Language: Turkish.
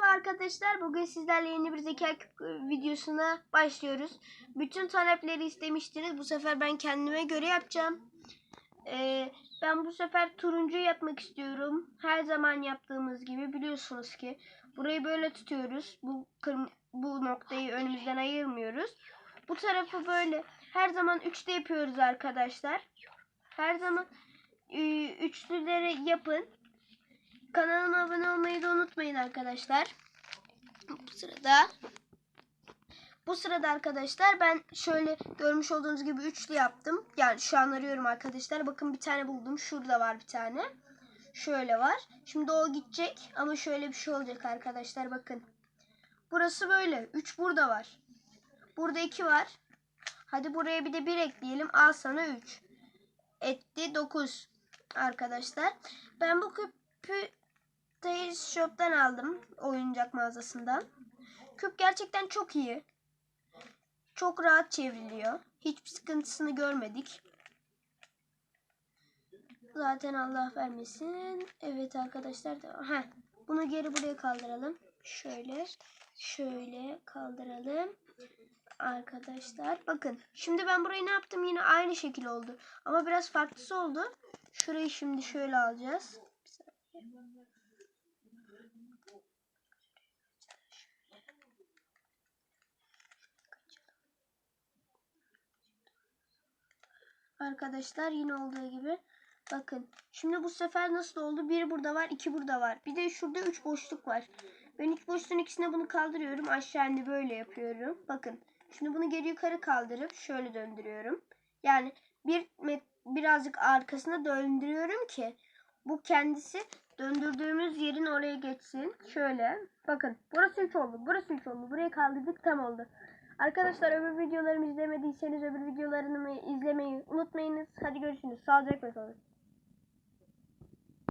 Merhaba arkadaşlar. Bugün sizlerle yeni bir zeka videosuna başlıyoruz. Bütün talepleri istemiştiniz. Bu sefer ben kendime göre yapacağım. Ee, ben bu sefer turuncu yapmak istiyorum. Her zaman yaptığımız gibi biliyorsunuz ki burayı böyle tutuyoruz. Bu bu noktayı önümüzden ayırmıyoruz. Bu tarafı böyle her zaman üçte yapıyoruz arkadaşlar. Her zaman e, üçlüleri yapın. Kanalıma abone olmayı da unutmayın arkadaşlar. Bu sırada bu sırada arkadaşlar ben şöyle görmüş olduğunuz gibi üçlü yaptım. Yani şu an arıyorum arkadaşlar. Bakın bir tane buldum. Şurada var bir tane. Şöyle var. Şimdi o gidecek ama şöyle bir şey olacak arkadaşlar bakın. Burası böyle. 3 burada var. Burada 2 var. Hadi buraya bir de 1 ekleyelim. Al sana 3. Etti 9 arkadaşlar. Ben bu küpü Tails Shop'tan aldım. Oyuncak mağazasından. Küp gerçekten çok iyi. Çok rahat çevriliyor. Hiçbir sıkıntısını görmedik. Zaten Allah vermesin. Evet arkadaşlar. Da, heh, bunu geri buraya kaldıralım. Şöyle. Şöyle kaldıralım. Arkadaşlar bakın. Şimdi ben burayı ne yaptım? Yine aynı şekil oldu. Ama biraz farklısı oldu. Şurayı şimdi şöyle alacağız. Bir saniye. Arkadaşlar yine olduğu gibi. Bakın. Şimdi bu sefer nasıl oldu? Bir burada var, iki burada var. Bir de şurada üç boşluk var. Ben üç boşluğun ikisine bunu kaldırıyorum. Aşağı indi böyle yapıyorum. Bakın. Şimdi bunu geri yukarı kaldırıp şöyle döndürüyorum. Yani bir birazcık arkasına döndürüyorum ki bu kendisi döndürdüğümüz yerin oraya geçsin. Şöyle. Bakın. Burası 3 oldu. Burası 3 oldu. Burayı kaldırdık tam oldu. Arkadaşlar öbür videolarımı izlemediyseniz öbür videolarımı izlemeyi unutmayınız. Hadi görüşürüz. Sağlıcakla kalın.